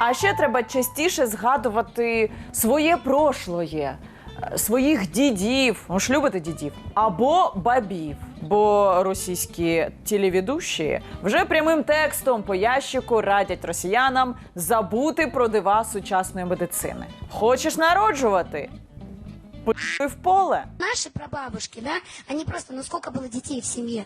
А ще треба частіше згадувати своє прошлоє, е, своїх дідів, ви ж любите дідів, або бабів. Бо російські телеведущі вже прямим текстом по ящику радять росіянам забути про дива сучасної медицини. Хочеш народжувати? Пи в поле. Наши прабабушки, да, они просто, ну сколько было детей в семье?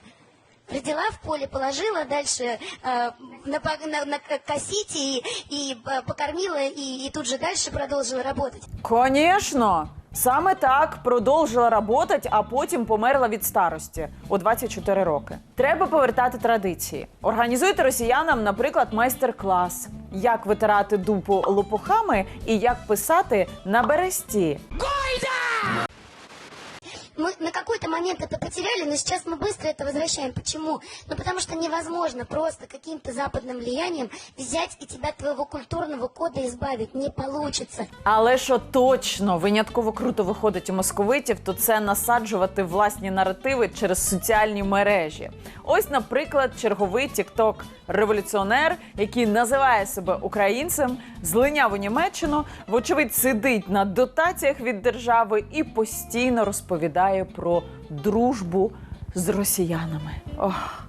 Родила в поле, положила, дальше э, на, на, на косите и, и э, покормила, и, и тут же дальше продолжила работать. Конечно. Саме так продовжила работать, а потім померла від старості у 24 роки. Треба повертати традиції. Організуйте росіянам, наприклад, майстер-клас, як витирати дупу лопухами і як писати на бересті Мы на какой-то момент это потеряли, но сейчас мы быстро это возвращаем. Почему? Ну потому что невозможно просто каким-то западным влиянием взять и тебя от твоего культурного кода избавить. Не получится. Але що точно винятково круто виходить у московитів, то це насаджувати власні наративи через соціальні мережі. Ось, наприклад, черговий тікток революціонер, який називає себе українцем, злиняв у Німеччину, вочевидь, сидить на дотаціях від держави і постійно розповідає про дружбу з росіянами. Ох,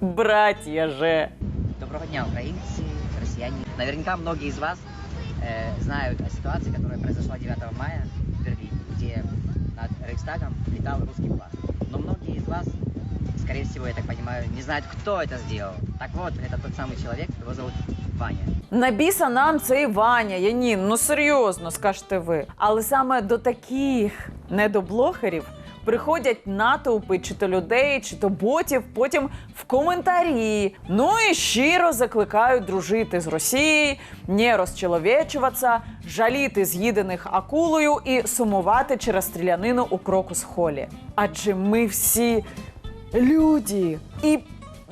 братія же. Доброго дня, украинцы, россияне. Наверняка многие из вас э, знают о ситуации, которая произошла 9 мая в Берлине, где над Рейхстагом летал русский флаг. Но многие из вас, скорее всего, я так понимаю, не знают, кто это сделал. Так вот, это тот самый человек, его зовут Ваня. На біса нам цей Ваня, Янін, ну серйозно, скажете ви. Але саме до таких недоблогерів приходять натовпи чи то людей, чи то ботів, потім в коментарі. Ну і щиро закликають дружити з Росією, не розчеловечуватися, жаліти з'їдених акулою і сумувати через стрілянину у крокус холі. Адже ми всі люди. І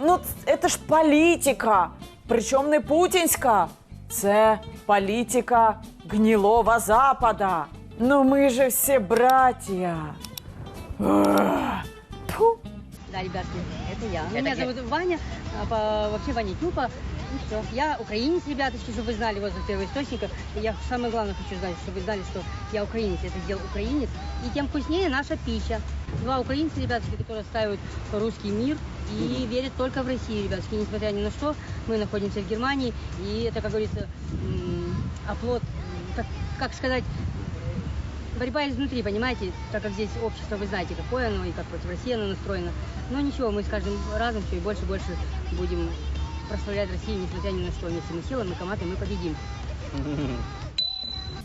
ну, це ж політика. Причому не путінська. Це політика гнилого Запада. Ну ми же всі братія. Ах, Тьфу. Да, ребятки, это я. Это Меня я. зовут Ваня, а, по- вообще Ваня Тюпа. Ну все, я украинец, ребяточки, чтобы вы знали возле первоисточника. И я самое главное хочу знать, чтобы вы знали, что я украинец, это сделал украинец. И тем вкуснее наша пища. Два украинца, ребяточки, которые отстаивают русский мир и верят только в Россию, ребяточки, несмотря ни на что. Мы находимся в Германии, и это, как говорится, оплот, как, как сказать, борьба изнутри, понимаете, так как здесь общество, вы знаете, какое оно и как против России оно настроено. Но ничего, мы с каждым разом все и больше и больше будем прославлять Россию, несмотря ни на что. Вместе мы силами, командой мы победим.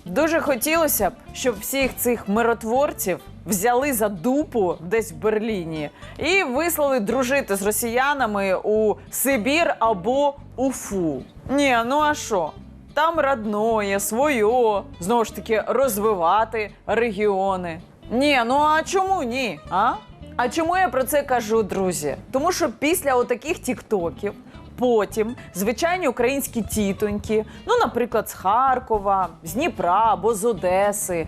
Дуже хотілося б, щоб всіх цих миротворців взяли за дупу десь в Берліні і вислали дружити з росіянами у Сибір або Уфу. Ні, ну а що? Там родное, своє, знову ж таки, розвивати регіони. Ні, ну а чому ні? А? А чому я про це кажу, друзі? Тому що після отаких тіктоків потім звичайні українські тітоньки, ну, наприклад, з Харкова, з Дніпра або з Одеси,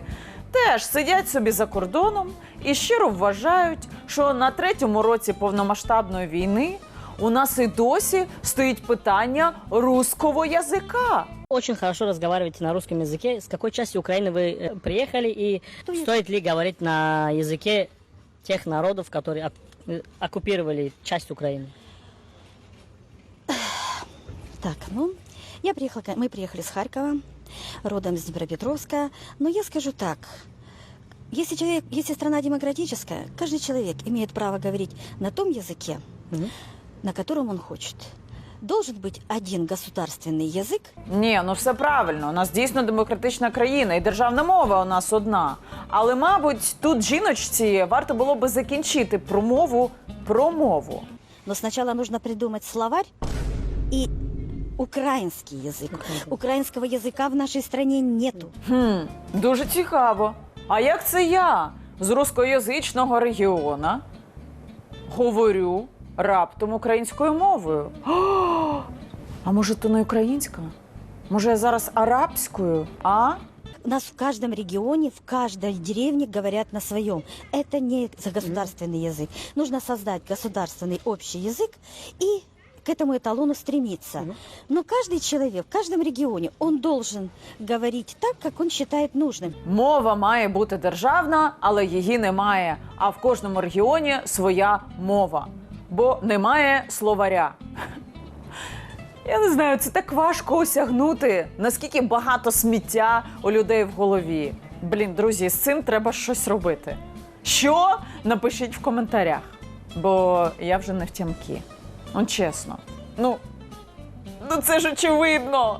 теж сидять собі за кордоном і щиро вважають, що на третьому році повномасштабної війни у нас і досі стоїть питання руського язика. Очень хорошо разговариваете на русском языке. С какой части Украины вы э, приехали и стоит ли говорить на языке тех народов, которые э, оккупировали часть Украины? Так, ну, я приехала, мы приехали с Харькова, родом с Днепропетровска, но я скажу так, если, человек, если страна демократическая, каждый человек имеет право говорить на том языке, Мгм. на котором он хочет. Должен быть один государственный язык, Ні, ну все правильно. У нас дійсно демократична країна, і державна мова у нас одна. Але, мабуть, тут жіночці варто було би закінчити промову про мову. но сначала нужно придумать словарь и украинский язык. Украинского языка в нашей стране нету. Хм, дуже цікаво. А як це я з рускоязичного регіона говорю раптом українською мовою? О, а може, то не українська? Може, я зараз арабською? А? У нас в каждом регионе, в каждой деревне говорят на своем. Это не за государственный язык. Нужно создать государственный общий язык и к этому эталону стремиться. Но каждый человек в каждом регионе, он должен говорить так, как он считает нужным. Мова має бути державна, але її немає. А в кожному регіоні своя мова, бо немає словаря. Я не знаю, це так важко осягнути, наскільки багато сміття у людей в голові. Блін, друзі, з цим треба щось робити. Що? Напишіть в коментарях, бо я вже не в. Ну, чесно. Ну, ну це ж очевидно.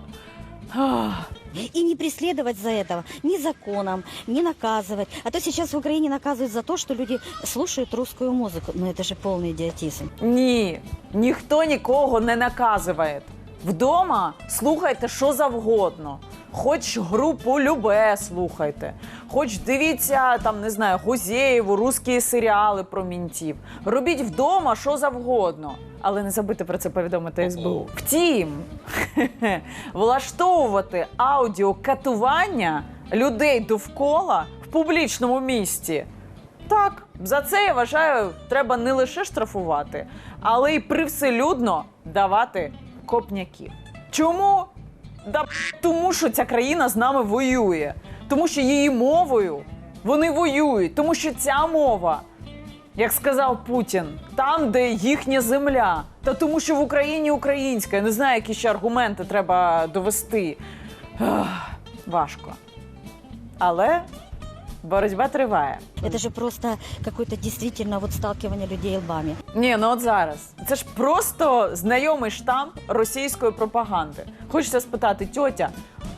Ах И не преследовать за этого ни законом, не наказывать. А то сейчас в Украине наказывают за то, что люди слушают русскую музыку. Ну это же полный идиотизм. Ні, ніхто нікого не наказує. Вдома слухайте що завгодно. Хоч групу Любе слухайте, хоч дивіться там, не знаю, Гузєєву, русські серіали про мінтів. Робіть вдома що завгодно. Але не забудьте про це повідомити СБУ. Втім, влаштовувати аудіокатування людей довкола в публічному місці так, за це я вважаю, треба не лише штрафувати, але й привселюдно давати копняків. Чому? Да тому, що ця країна з нами воює, тому що її мовою вони воюють, тому що ця мова, як сказав Путін, там, де їхня земля, та тому, що в Україні українська. Я не знаю, які ще аргументи треба довести. Важко. Але боротьба триває. Це ж просто какое-то действительно вот сталкивание людей лбами. Ні, ну от зараз. Це ж просто знайомий штамп російської пропаганди. Хочеться спитати, тьотя,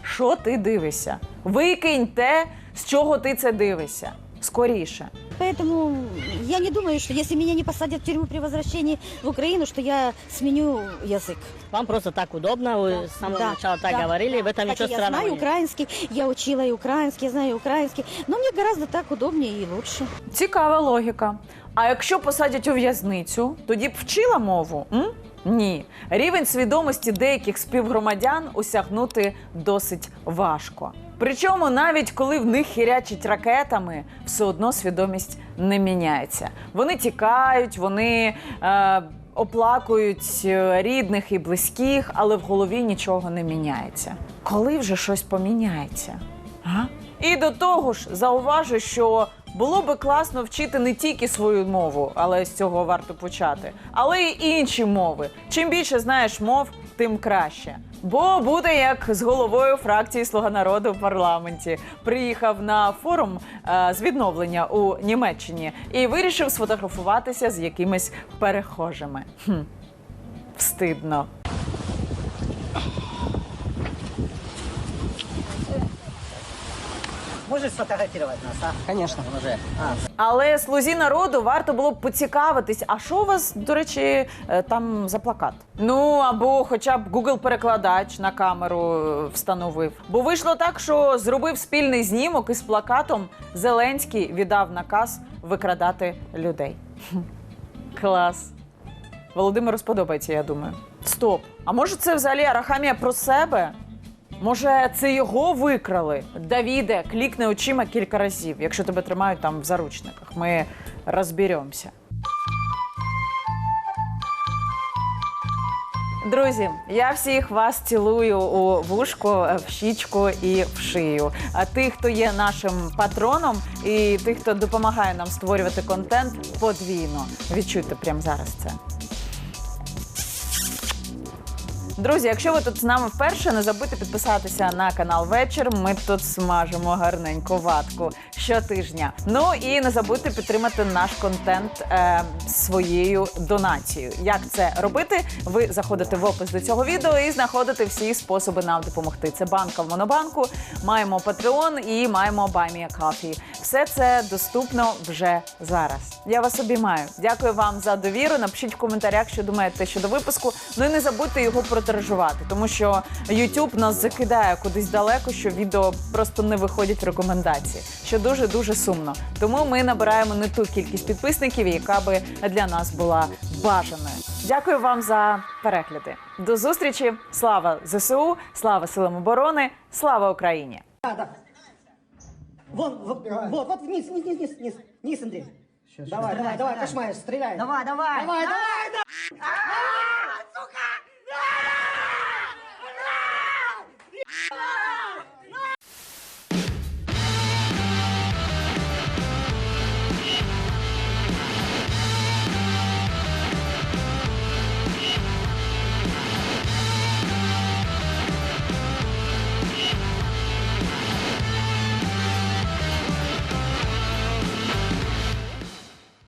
що ти дивишся? Викинь те, з чого ти це дивишся. Скоріше. Поэтому я не думаю, что если меня не посадят в тюрьму при возвращении в Украину, что я сменю язык. Вам просто так удобно, вы с самого Да, начала так да, говорили, в этом Хотя ничего я странного знаю нет. украинский, я учила и украинский, я знаю и украинский, но мне гораздо так удобнее и лучше. Цікава логіка. А якщо посадять у в'язницю, тоді б вчила мову? М? Ні. Рівень свідомості деяких співгромадян осягнути досить важко. Причому навіть коли в них хірячить ракетами, все одно свідомість не міняється. Вони тікають, вони е, оплакують е, рідних і близьких, але в голові нічого не міняється. Коли вже щось поміняється? А? І до того ж, зауважу, що було би класно вчити не тільки свою мову, але з цього варто почати, але й інші мови. Чим більше знаєш мов, тим краще. Бо буде як з головою фракції Слуга народу в парламенті. Приїхав на форум е, з відновлення у Німеччині і вирішив сфотографуватися з якимись перехожими. Хм. Встидно. Можешь сфотографировать нас, а? А, Але слузі народу варто було б поцікавитись, а що у вас, до речі, е, там за плакат? Ну або хоча б Google перекладач на камеру е, встановив. Бо вийшло так, що зробив спільний знімок із плакатом Зеленський віддав наказ викрадати людей. Хм. Клас. Володимиру сподобається, я думаю. Стоп. А може це взагалі Арахамія про себе? Може, це його викрали? Давіде, клікни очима кілька разів, якщо тебе тримають там в заручниках. Ми розберемося. Друзі, я всіх вас цілую у вушко, в щічку і в шию. А тих, хто є нашим патроном, і тих, хто допомагає нам створювати контент, подвійно. Відчуйте прямо зараз це. Друзі, якщо ви тут з нами вперше, не забудьте підписатися на канал Вечір. Ми тут смажимо гарненьку ватку щотижня. Ну і не забудьте підтримати наш контент е, своєю донацією. Як це робити? Ви заходите в опис до цього відео і знаходите всі способи нам допомогти. Це банка в Монобанку, маємо Patreon і маємо Buy Coffee. Все це доступно вже зараз. Я вас обіймаю. Дякую вам за довіру. Напишіть в коментарях, що думаєте щодо випуску. Ну і не забудьте його протиражувати, тому що YouTube нас закидає кудись далеко, що відео просто не виходять в рекомендації, що дуже дуже сумно. Тому ми набираємо не ту кількість підписників, яка би для нас була бажаною. Дякую вам за перегляди. До зустрічі! Слава ЗСУ! Слава силам оборони! Слава Україні! Вон, вот, вот, вот вниз, вниз, вниз, вниз, вниз, вниз, Андрей. давай, давай, давай, кошмаришь, стреляй. Давай, давай! Давай, давай, да! А, сука!